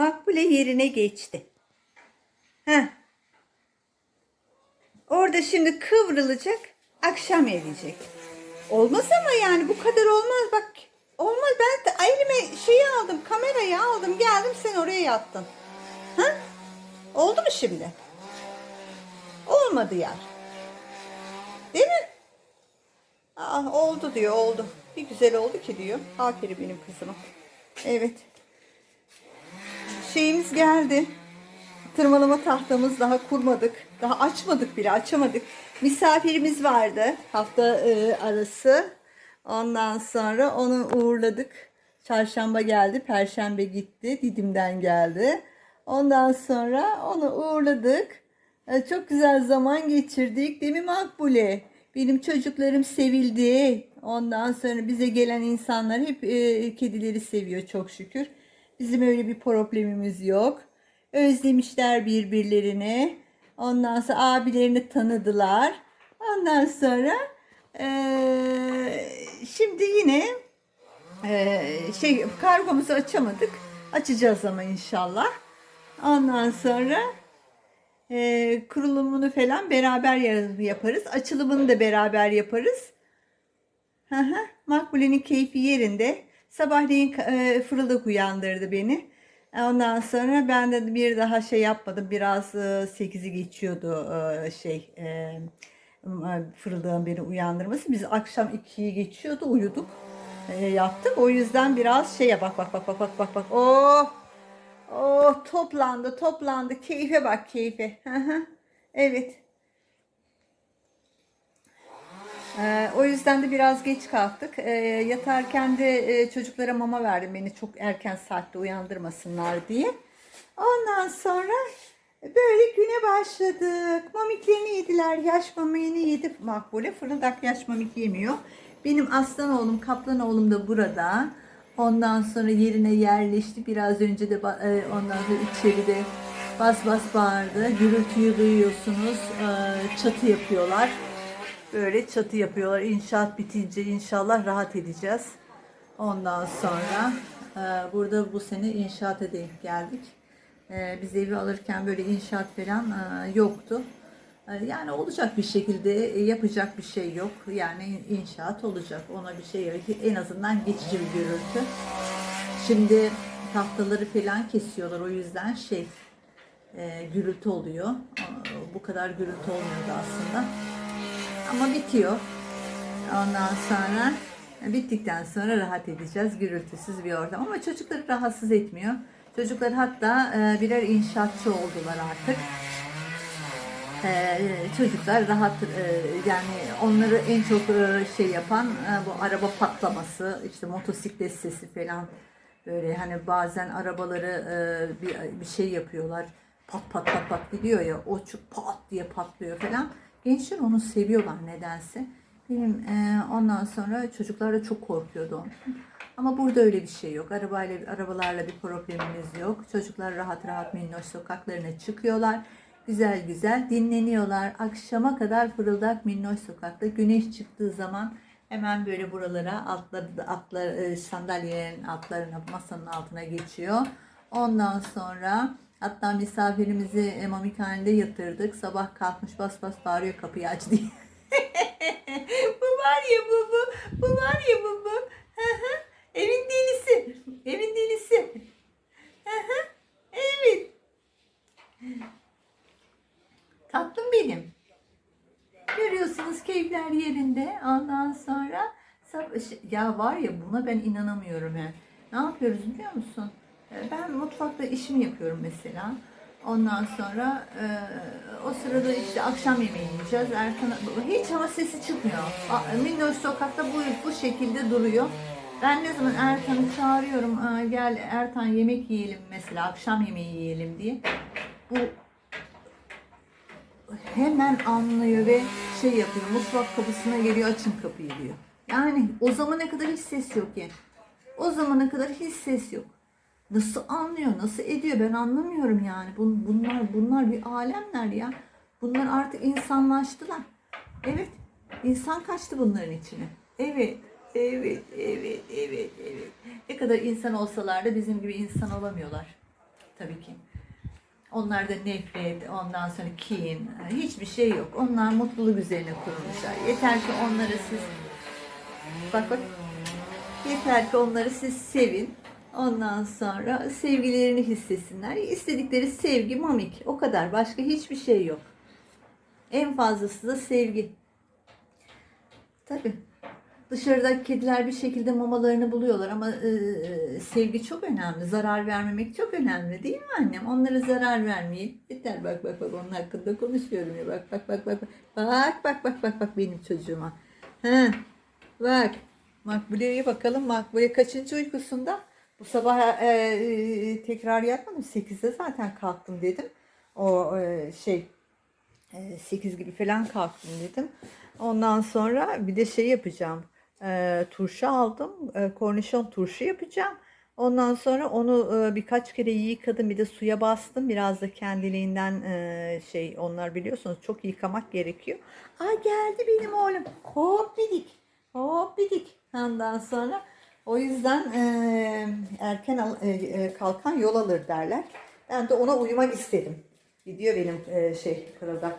Makbule yerine geçti. Heh. Orada şimdi kıvrılacak, akşam edecek. Olmaz ama yani bu kadar olmaz bak. Olmaz ben de elime şeyi aldım, kamerayı aldım, geldim sen oraya yattın. Ha? Oldu mu şimdi? Olmadı ya. Değil mi? Ah oldu diyor, oldu. Bir güzel oldu ki diyor. Aferin benim kızıma. Evet. Şeyimiz geldi. Tırmalama tahtamız daha kurmadık. Daha açmadık bile, açamadık. Misafirimiz vardı hafta e, arası. Ondan sonra onu uğurladık. Çarşamba geldi, perşembe gitti. Didim'den geldi. Ondan sonra onu uğurladık. E, Çok güzel zaman geçirdik. Değil mi Makbule? Benim çocuklarım sevildi. Ondan sonra bize gelen insanlar hep e, kedileri seviyor çok şükür. Bizim öyle bir problemimiz yok. Özlemişler birbirlerini. Ondan sonra abilerini tanıdılar. Ondan sonra eee, şimdi yine eee, şey kargomuzu açamadık. Açacağız ama inşallah. Ondan sonra eee, kurulumunu falan beraber ya- yaparız. Açılımını da beraber yaparız. Makbule'nin keyfi yerinde. Sabahleyin e, fırıldak uyandırdı beni. E, Ondan sonra ben de bir daha şey yapmadım. Biraz e, 8'i geçiyordu e, şey e, e, fırıldağın beni uyandırması. Biz akşam 2'yi geçiyordu uyuduk. E, yaptık. O yüzden biraz şeye bak bak bak bak bak bak bak. Oh! Oh toplandı toplandı. Keyfe bak keyfe. Evet. Ee, o yüzden de biraz geç kalktık. Ee, yatarken de e, çocuklara mama verdim beni çok erken saatte uyandırmasınlar diye. Ondan sonra böyle güne başladık. Mamiklerini yediler. Yaş mamini yedi Makbule. Fırıldak yaş mamik yemiyor. Benim aslan oğlum, kaplan oğlum da burada. Ondan sonra yerine yerleşti. Biraz önce de e, ondan sonra içeride bas bas bağırdı. Gürültüyü duyuyorsunuz. Ee, çatı yapıyorlar. Böyle çatı yapıyorlar. İnşaat bitince inşallah rahat edeceğiz. Ondan sonra e, burada bu sene inşaata denk geldik. E, biz evi alırken böyle inşaat falan e, yoktu. E, yani olacak bir şekilde e, yapacak bir şey yok. Yani inşaat olacak. Ona bir şey yok. En azından geçici bir gürültü. Şimdi tahtaları falan kesiyorlar. O yüzden şey e, gürültü oluyor. E, Bu kadar gürültü olmuyordu aslında. Ama bitiyor. Ondan sonra bittikten sonra rahat edeceğiz. Gürültüsüz bir ortam. Ama çocukları rahatsız etmiyor. Çocuklar hatta e, birer inşaatçı oldular artık. E, çocuklar rahat e, yani onları en çok şey yapan bu araba patlaması, işte motosiklet sesi falan böyle hani bazen arabaları bir, bir şey yapıyorlar. Pat pat pat pat gidiyor ya o çok pat diye patlıyor falan. Gençler onu seviyorlar nedense. Benim e, ondan sonra çocuklar da çok korkuyordu. Ama burada öyle bir şey yok. Arabayla, arabalarla bir problemimiz yok. Çocuklar rahat rahat minnoş sokaklarına çıkıyorlar. Güzel güzel dinleniyorlar. Akşama kadar fırıldak minnoş sokakta. Güneş çıktığı zaman hemen böyle buralara altları, altlar, e, sandalyelerin altlarına, masanın altına geçiyor. Ondan sonra hatta misafirimizi e, mamikhanede yatırdık. Sabah kalkmış bas bas bağırıyor kapıyı aç diye. bu var ya bu bu. Bu var ya bu bu. Evin delisi. Evin delisi. Evet. Tatlım benim. Görüyorsunuz keyifler yerinde. Ondan sonra ya var ya buna ben inanamıyorum yani. Ne yapıyoruz biliyor musun? Ee, Ben mutfakta işimi yapıyorum mesela. Ondan sonra e, o sırada işte akşam yemeği yiyeceğiz. Erkan hiç hava sesi çıkmıyor. Minnoş sokakta bu bu şekilde duruyor. Ben ne zaman Ertan'ı çağırıyorum, "Aa, gel Ertan yemek yiyelim mesela, akşam yemeği yiyelim diye. Bu hemen anlıyor ve şey yapıyor. Mutfak kapısına geliyor açın kapıyı diyor. Yani o zamana kadar hiç ses yok yani. O zamana kadar hiç ses yok. Nasıl anlıyor, nasıl ediyor ben anlamıyorum yani. Bun- Bunlar bunlar bir alemler ya. Bunlar artık insanlaştılar. Evet. insan kaçtı bunların içine. Evet. Evet, evet, evet, evet. Ne kadar insan olsalar da bizim gibi insan olamıyorlar. tabii ki. Onlarda nefret, ondan sonra kin, hiçbir şey yok. Onlar mutluluk üzerine kurulmuşlar. Yeter ki onları siz bak bak yeter ki onları siz sevin. Ondan sonra sevgilerini hissetsinler. İstedikleri sevgi mamik. O kadar. Başka hiçbir şey yok. En fazlası da sevgi. Tabii. Dışarıda kediler bir şekilde mamalarını buluyorlar ama e, sevgi çok önemli. Zarar vermemek çok önemli değil mi annem? Onlara zarar vermeyin. Yeter bak bak bak onun hakkında konuşuyorum ya. Bak bak bak bak. Bak bak bak bak bak benim çocuğuma. He. Bak. Makbule'ye bakalım. Makbule kaçıncı uykusunda? Bu sabah e, e, tekrar yatmadım. 8'de zaten kalktım dedim. O e, şey 8 gibi falan kalktım dedim. Ondan sonra bir de şey yapacağım. E, turşu aldım. E, kornişon turşu yapacağım. Ondan sonra onu e, birkaç kere yıkadım. Bir de suya bastım. Biraz da kendiliğinden e, şey onlar biliyorsunuz çok yıkamak gerekiyor. Aa geldi benim oğlum. Hop bidik. Hop bidik. Ondan sonra o yüzden e, erken al- e, kalkan yol alır derler. Ben de ona uyumak istedim. Gidiyor benim e, şey kırıldak.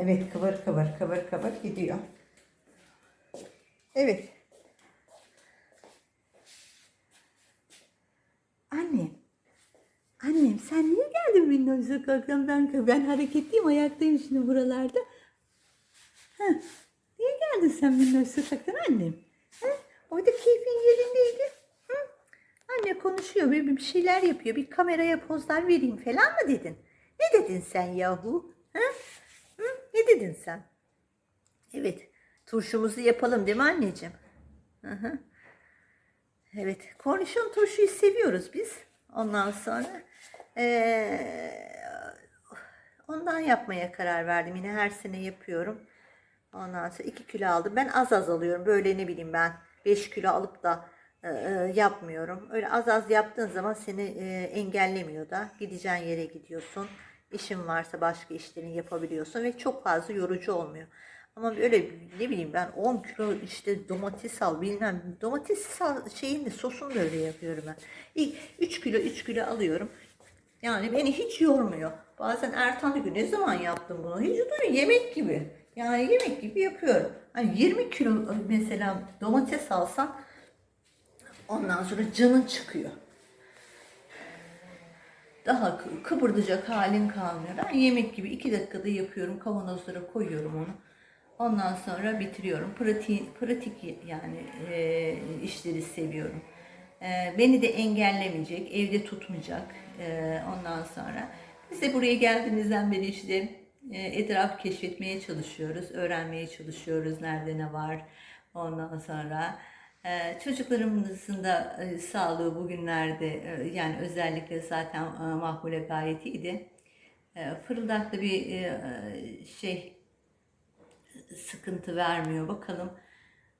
Evet kıvır kıvır kıvır kıvır gidiyor. Evet. Annem. Annem sen niye geldin benim sokaktan? Ben, ben hareketliyim ayaktayım şimdi buralarda. Ha, niye geldin sen benim sokaktan annem? Orada keyfin yerindeydi. Hı? Anne konuşuyor bir, bir şeyler yapıyor. Bir kameraya pozlar vereyim falan mı dedin? Ne dedin sen yahu? Ha? Hı? Ne dedin sen? Evet. Turşumuzu yapalım değil mi anneciğim? Hı hı. Evet. Kornişon turşuyu seviyoruz biz. Ondan sonra eee, ondan yapmaya karar verdim. Yine her sene yapıyorum. Ondan sonra 2 kilo aldım. Ben az az alıyorum. Böyle ne bileyim ben 5 kilo alıp da e, e, yapmıyorum. Öyle az az yaptığın zaman seni e, engellemiyor da. Gideceğin yere gidiyorsun. İşin varsa başka işlerini yapabiliyorsun ve çok fazla yorucu olmuyor. Ama böyle ne bileyim ben 10 kilo işte domates al bilmem domates al şeyin de sosunu da öyle yapıyorum ben. İlk 3 kilo 3 kilo alıyorum. Yani beni hiç yormuyor. Bazen diyor ki ne zaman yaptın bunu? Hiç böyle yemek gibi. Yani yemek gibi yapıyorum. Hani 20 kilo mesela domates alsan ondan sonra canın çıkıyor. Daha kı- kıpırdayacak halin kalmıyor. Ben yemek gibi 2 dakikada yapıyorum. Kavanozlara koyuyorum onu. Ondan sonra bitiriyorum. Pratik, pratik yani e, işleri seviyorum. E, beni de engellemeyecek, evde tutmayacak. E, ondan sonra biz de buraya geldiğimizden beri işte etraf keşfetmeye çalışıyoruz, öğrenmeye çalışıyoruz nerede ne var. Ondan sonra e, çocuklarımızın da e, sağlığı bugünlerde e, yani özellikle zaten Mahmule gayet iyiydi. Fırıldaklı bir şey sıkıntı vermiyor. Bakalım.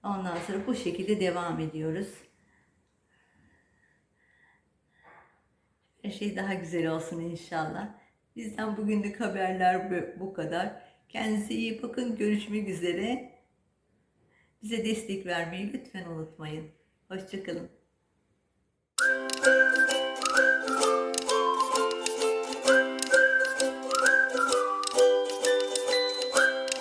Ondan sonra bu şekilde devam ediyoruz. Her şey daha güzel olsun inşallah. Bizden bugünlük haberler bu- kadar. Kendinize iyi bakın. Görüşmek üzere. Bize destek vermeyi lütfen unutmayın. Hoşçakalın.